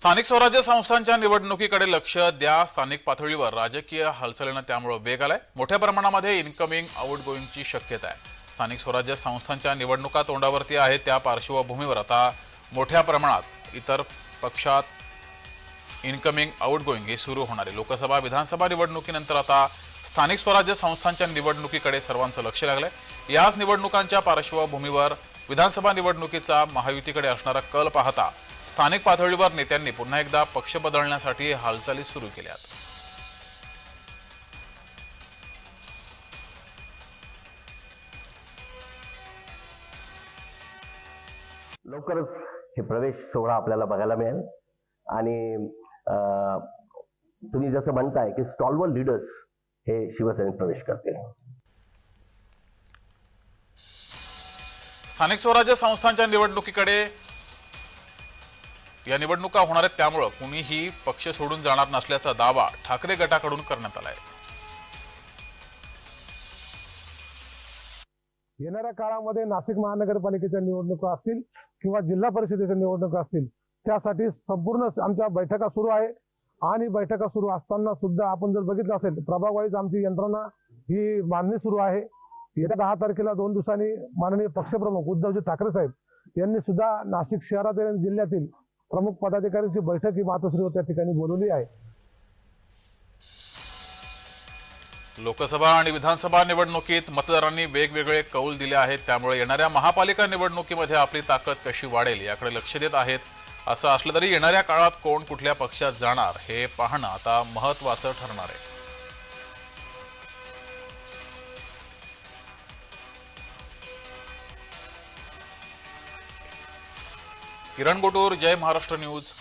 स्थानिक स्वराज्य संस्थांच्या निवडणुकीकडे लक्ष द्या. स्थानिक पातळीवर राजकीय हालचालीनं त्यामुळे वेग आलाय. मोठ्या प्रमाणामध्ये इनकमिंग आउट गोईंगची शक्यता आहे. स्थानिक स्वराज्य संस्थांच्या निवडणुका तोंडावरती आहेत. त्या पार्श्वभूमीवर आता मोठ्या प्रमाणात इतर पक्षात इनकमिंग आउट गोईंग सुरू होणार आहे. लोकसभा विधानसभा निवडणुकीनंतर आता स्थानिक स्वराज्य संस्थांच्या निवडणुकीकडे सर्वांचं लक्ष लागलंय. याच निवडणुकांच्या पार्श्वभूमीवर विधानसभा निवडणुकीचा महायुतीकडे असणारा कल पाहता स्थानिक पातळीवर नेत्यांनी पुन्हा एकदा पक्ष बदलण्यासाठी हालचाली सुरू केल्यात. लवकरच हे प्रवेश सोहळा आपल्याला बघायला मिळेल. आणि तुम्ही जसं म्हणताय की स्टॉलवर लीडर्स हे शिवसेनेत प्रवेश करतील. स्थानिक स्वराज्य संस्थांच्या निवडणुकीकडे या निवडणुका होणार आहेत त्यामुळं कुणीही पक्ष सोडून जाणार नसल्याचा दावा ठाकरे गटाकडून करण्यात आलाय. येणाऱ्या काळामध्ये नाशिक महानगरपालिकेच्या निवडणुका असतील किंवा जिल्हा परिषदेच्या निवडणुका असतील त्यासाठी संपूर्ण आमच्या बैठका सुरू आहे. आणि बैठका सुरू असताना सुद्धा आपण जर बघितलं असेल प्रभागवाईज आमची यंत्रणा ही मांडणी सुरू आहे. येत्या दहा तारखेला दोन दिवसांनी माननीय पक्षप्रमुख उद्धवजी ठाकरे साहेब यांनी सुद्धा नाशिक शहरातील आणि जिल्ह्यातील प्रमुख पदाधिकाऱ्यांची बैठक ही मातोश्रीवर त्या ठिकाणी बोलवली आहे. लोकसभा आणि विधानसभा निवडणुकीत मतदारांनी वेगवेगळे कौल दिले आहेत. त्यामुळे येणाऱ्या महापालिका निवडणुकीमध्ये आपली ताकद कशी वाढेल याकडे लक्ष देत आहेत. असं असलं तरी येणाऱ्या काळात कोण कुठल्या पक्षात जाणार हे पाहणं आता महत्वाचं ठरणार आहे. किरण गोटूर जय महाराष्ट्र न्यूज.